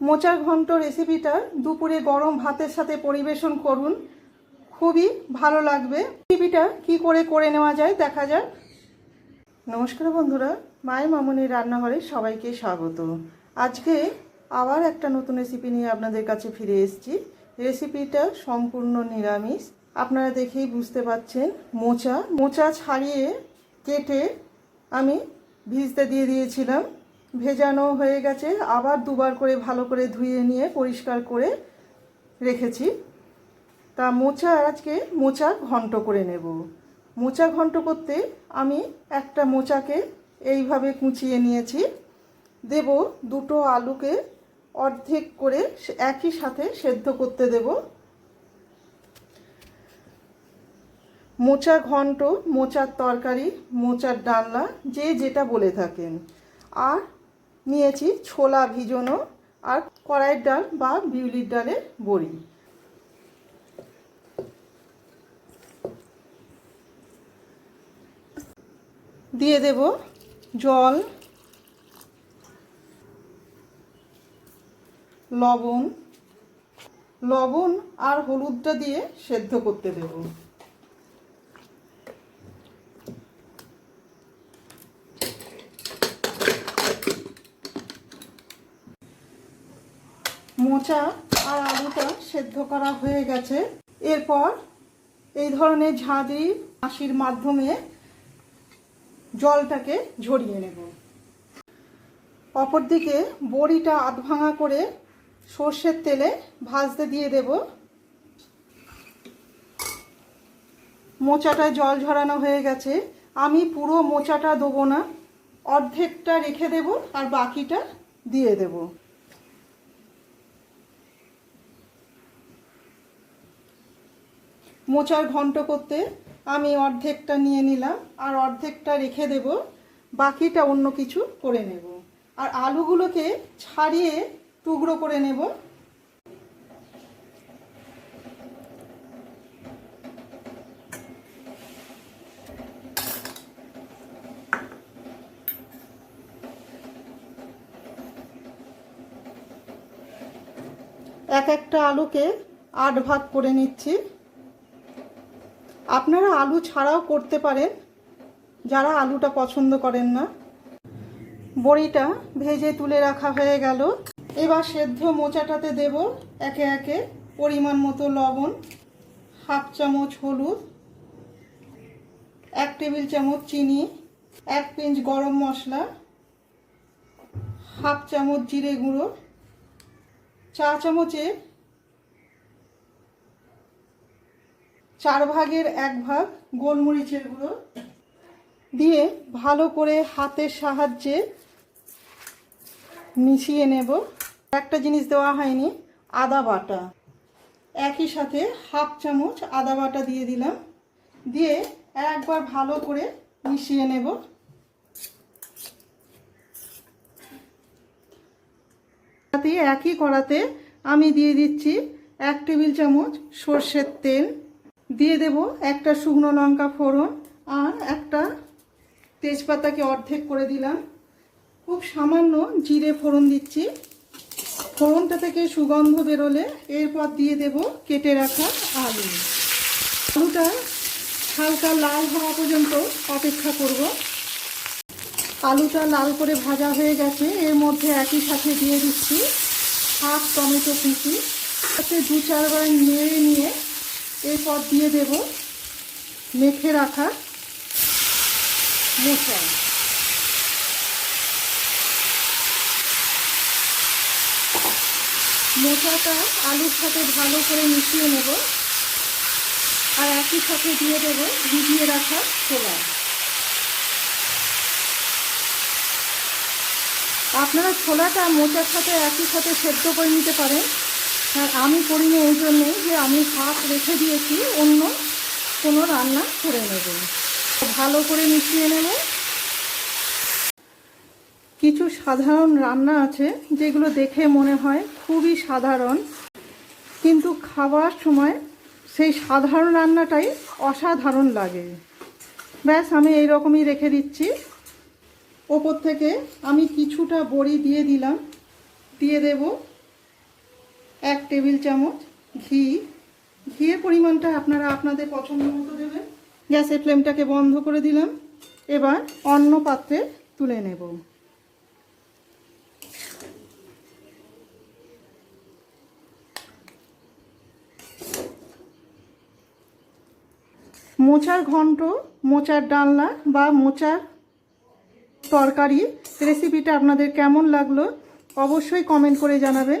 মোচার ঘন্ট রেসিপিটা দুপুরে গরম ভাতের সাথে পরিবেশন করুন। খুবই ভালো লাগবে। রেসিপিটা কি করে করে নেওয়া যায় দেখা যাক। নমস্কার বন্ধুরা মায়ের মামনির রান্নাঘরে সবাইকে স্বাগত। আজকে আবার একটা নতুন রেসিপি নিয়ে আপনাদের কাছে ফিরে এসেছি। রেসিপিটা সম্পূর্ণ নিরামিষ। আপনারা দেখেই বুঝতে পাচ্ছেন, মোচা। মোচা ছাড়িয়ে কেটে আমি ভিজতে দিয়ে দিয়েছিলাম। ভেজানো হয়ে গেছে। আবার দুবার করে ভালো করে ধুয়ে নিয়ে পরিষ্কার করে রেখেছি। তা মোচা আজকে মোচা ঘন্ট করে নেব। মোচা ঘন্ট করতে আমি একটা মোচাকে এইভাবে কুচিয়ে নিয়েছি। দেব দুটো আলুকে অর্ধেক করে একই সাথে সেদ্ধ করতে দেব। মোচা ঘন্ট, মোচার তরকারি, মোচার ডালনা, যে যেটা বলে থাকেন। আর নিয়েছি ছোলা ভিজনো আর কড়াইয়ের ডাল বা বিউলির ডালের বড়ি। দিয়ে দেব জল, লবণ। লবণ আর হলুদটা দিয়ে সেদ্ধ করতে দেব। মোচা আর আলুটা সেদ্ধ করা হয়ে গেছে। এরপর এই ধরনের ঝাঁঝরি আশির মাধ্যমে জলটাকে ঝরিয়ে নেব। অপরদিকে বড়িটা আধ ভাঙা করে সর্ষের তেলে ভাজতে দিয়ে দেব। মোচাটায় জল ঝরানো হয়ে গেছে। আমি পুরো মোচাটা দেবো না, অর্ধেকটা রেখে দেব আর বাকিটা দিয়ে দেব। মোচার ঘন্ট করতে আমি অর্ধেকটা নিয়ে নিলাম, আর অর্ধেকটা রেখে দেব, বাকিটা অন্য কিছু করে নেব। আর আলুগুলোকে ছাড়িয়ে টুকরো করে নেব। এক একটা আলুকে আট ভাগ করে নিচ্ছি। আপনারা আলু ছাড়াও করতে পারেন, যারা আলুটা পছন্দ করেন না। বড়িটা ভেজে তুলে রাখা হয়ে গেল। এবার সেদ্ধ মোচাটাতে দেব একে একে পরিমাণ মতো লবণ, হাফ চামচ হলুদ, এক টেবিল চামচ চিনি, এক পিঞ্চ গরম মশলা, হাফ চামচ জিরে গুঁড়ো, চা চামচে চার ভাগের এক ভাগ গোলমরিচের গুঁড়ো দিয়ে ভালো করে হাতের সাহায্যে মিশিয়ে নেব। একটা জিনিস দেওয়া হয়নি, আদা বাটা। একই সাথে হাফ চামচ আদা বাটা দিয়ে দিলাম। দিয়ে একবার ভালো করে মিশিয়ে নেব। একই করাতে আমি দিয়ে দিচ্ছি এক টেবিল চামচ সর্ষের তেল। দিয়ে দেব একটা শুকনো লঙ্কা ফোড়ন আর একটা তেজপাতাকে অর্ধেক করে দিলাম। খুব সামান্য জিরে ফোড়ন দিচ্ছি। ফোড়নটা থেকে সুগন্ধ বেরোলে এরপর দিয়ে দেব কেটে রাখা আলু। আলুটা হালকা লাল হওয়া পর্যন্ত অপেক্ষা করব। আলুটা লাল করে ভাজা হয়ে গেছে। এর মধ্যে একই সাথে দিয়ে দিচ্ছি হাফ টমেটো কুচি। তাতে দু চারবার নেড়ে নিয়ে এরপর দিয়ে দেব মেখে রাখা মোচা মোচাটা আলুর সাথে ভালো করে মিশিয়ে নেব আর একই সাথে দিয়ে দেব ভিজিয়ে রাখা ছোলা। আপনারা ছোলাটা মোচার সাথে একই সাথে সেদ্ধ করে নিতে পারেন। আর আমি করিনি এই জন্যে যে আমি হাফ রেখে দিয়েছি, অন্য কোনো রান্না করে নেব। ভালো করে মিশিয়ে নেব। কিছু সাধারণ রান্না আছে যেগুলো দেখে মনে হয় খুবই সাধারণ, কিন্তু খাওয়ার সময় সেই সাধারণ রান্নাটাই অসাধারণ লাগে। ব্যাস, আমি এই রকমই রেখে দিচ্ছি। ওপর থেকে আমি কিছুটা বড়ি দিয়ে দিলাম, দিয়ে দেব। এক টেবিল চামচ ঘি। ঘিয়ের পরিমাণটা আপনারা আপনাদের পছন্দ মতো দেবেন। গ্যাসের ফ্লেমটাকে বন্ধ করে দিলাম। এবার অন্য পাত্রে তুলে নেব। মোচার ঘন্ট, মোচার ডালনা বা মোচার তরকারি রেসিপিটা আপনাদের কেমন লাগল অবশ্যই কমেন্ট করে জানাবেন।